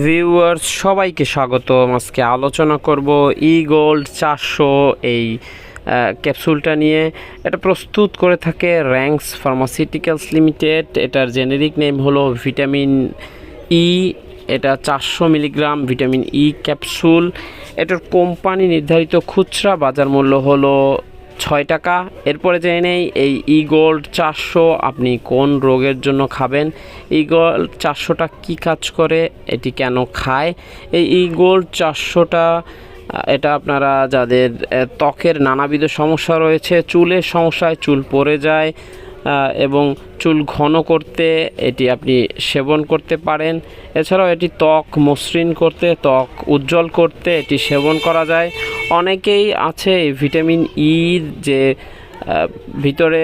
Viewers সবাইকে স্বাগত আজকে আলোচনা করব ই গোল্ড চারশো এই ক্যাপসুলটা নিয়ে। এটা প্রস্তুত করে থাকে র্যাঙ্কস ফার্মাসিউটিক্যালস লিমিটেড এটার জেনেরিক নেম হলো ভিটামিন ই এটা চারশো মিলিগ্রাম ভিটামিন ই ক্যাপসুল এটার কোম্পানি নির্ধারিত খুচরা বাজার মূল্য হলো ছয় টাকা। এরপরে জেনে নেই, এই ই গোল্ড চারশো আপনি কোন রোগের জন্য খাবেন? ই গোল্ড চারশোটা কী কাজ করে? এটি কেন খায়? এই ই গোল্ড চারশোটা এটা আপনারা যাদের ত্বকের নানাবিধ সমস্যা রয়েছে চুলের সমস্যায় চুল পড়ে যায় এবং চুল ঘন করতে এটি আপনি সেবন করতে পারেন। এছাড়াও এটি ত্বক মসৃণ করতে, ত্বক উজ্জ্বল করতে এটি সেবন করা যায়। অনেকেই আছে ভিটামিন ই যে ভিতরে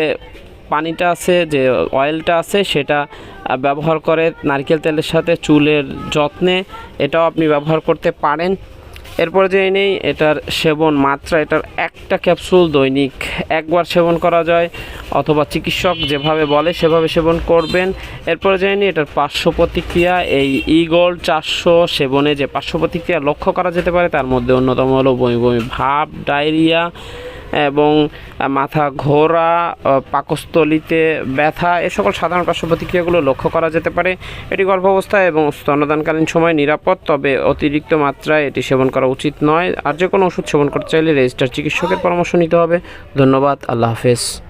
পানিটা আছে, যে অয়েলটা আছে, সেটা ব্যবহার করে নারকেল তেলের সাথে চুলের যত্নে এটাও আপনি ব্যবহার করতে পারেন। এরপরে জেনে নেই, এটার সেবন মাত্রা, এটার একটা ক্যাপসুল দৈনিক একবার সেবন করা যায়, অথবা চিকিৎসক যেভাবে বলে সেভাবে সেবন করবেন। এরপর জেনে নিই, এটার পার্শ্ব প্রতিক্রিয়া এই ইগল চারশো সেবনে যে পার্শ্ব প্রতিক্রিয়া লক্ষ্য করা যেতে পারে, তার মধ্যে অন্যতম হলো বমি বমি ভাব, ডায়রিয়া এবং মাথা ঘোরা পাকস্থলিতে ব্যথা, এ সকল সাধারণ পার্শ্ব প্রতিক্রিয়াগুলো লক্ষ্য করা যেতে পারে। এটি গর্ভাবস্থায় এবং স্তন্যদানকালীন সময় নিরাপদ, তবে অতিরিক্ত মাত্রায় এটি সেবন করা উচিত নয়। আর যে কোনো ওষুধ সেবন করতে চাইলে রেজিস্টার চিকিৎসকের পরামর্শ নিতে হবে। ধন্যবাদ। আল্লাহ হাফেজ।